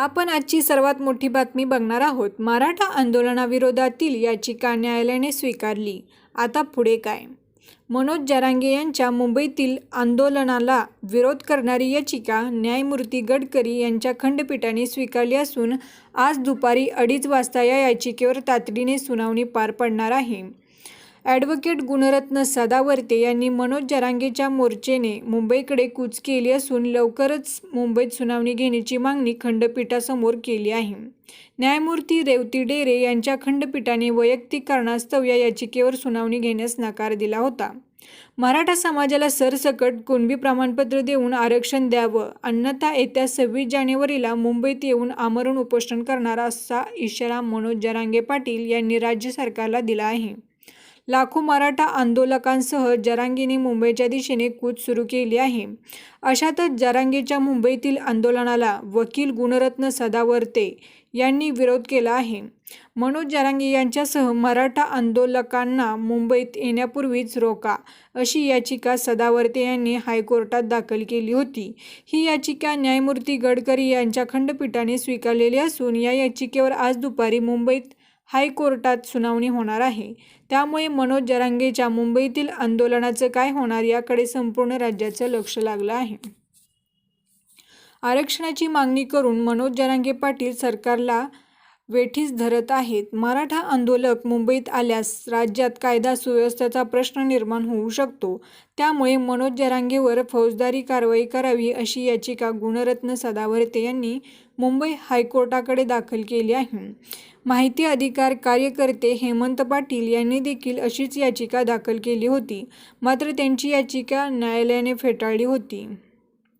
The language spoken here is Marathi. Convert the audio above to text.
आपण आजची सर्वात मोठी बातमी बघणार आहोत. मराठा आंदोलनाविरोधातील याचिका न्यायालयाने स्वीकारली. आता पुढे काय? मनोज जरांगे यांच्या मुंबईतील आंदोलनाला विरोध करणारी याचिका न्यायमूर्ती गडकरी यांच्या खंडपीठाने स्वीकारली असून आज दुपारी अडीच वाजता या याचिकेवर तातडीने सुनावणी पार पडणार आहे. ॲडव्होकेट गुणरत्न सदावर्ते यांनी मनोज जरांगेच्या मोर्चेने मुंबईकडे कूच केली असून लवकरच मुंबईत सुनावणी घेण्याची मागणी खंडपीठासमोर केली आहे. न्यायमूर्ती रेवती डेरे यांच्या खंडपीठाने वैयक्तिक कारणास्तव या याचिकेवर सुनावणी घेण्यास नकार दिला होता. मराठा समाजाला सरसकट कुणबी प्रमाणपत्र देऊन आरक्षण द्यावं अन्यथा येत्या सव्वीस जानेवारीला मुंबईत येऊन आमरण उपोषण करणार असा इशारा मनोज जरांगे पाटील यांनी राज्य सरकारला दिला आहे. लाखो मराठा आंदोलकांसह जरांगीने मुंबईच्या दिशेने कूच सुरू केली आहे. अशातच जरांगीच्या मुंबईतील आंदोलनाला वकील गुणरत्न सदावर्ते यांनी विरोध केला आहे. मनोज जरांगे यांच्यासह मराठा आंदोलकांना मुंबईत येण्यापूर्वीच रोका अशी याचिका सदावर्ते यांनी हायकोर्टात दाखल केली होती. ही याचिका न्यायमूर्ती गडकरी यांच्या खंडपीठाने स्वीकारलेली असून या याचिकेवर आज दुपारी मुंबईत हायकोर्टात सुनावणी होणार आहे. त्यामुळे मनोज जरांगेच्या मुंबईतील आंदोलनाचं काय होणार याकडे संपूर्ण राज्याचं लक्ष लागलं आहे. आरक्षणाची मागणी करून मनोज जरांगे पाटील सरकारला वेठीस धरत आहेत. मराठा आंदोलक मुंबईत आल्यास राज्यात कायदा सुव्यवस्थेचा प्रश्न निर्माण होऊ शकतो. त्यामुळे मनोज जरांगेवर फौजदारी कारवाई करावी अशी याचिका गुणरत्न सदावर्ते यांनी मुंबई हायकोर्टाकडे दाखल केली आहे. माहिती अधिकार कार्यकर्ते हेमंत पाटील यांनी देखील अशीच याचिका दाखल केली होती. मात्र त्यांची याचिका न्यायालयाने फेटाळली होती.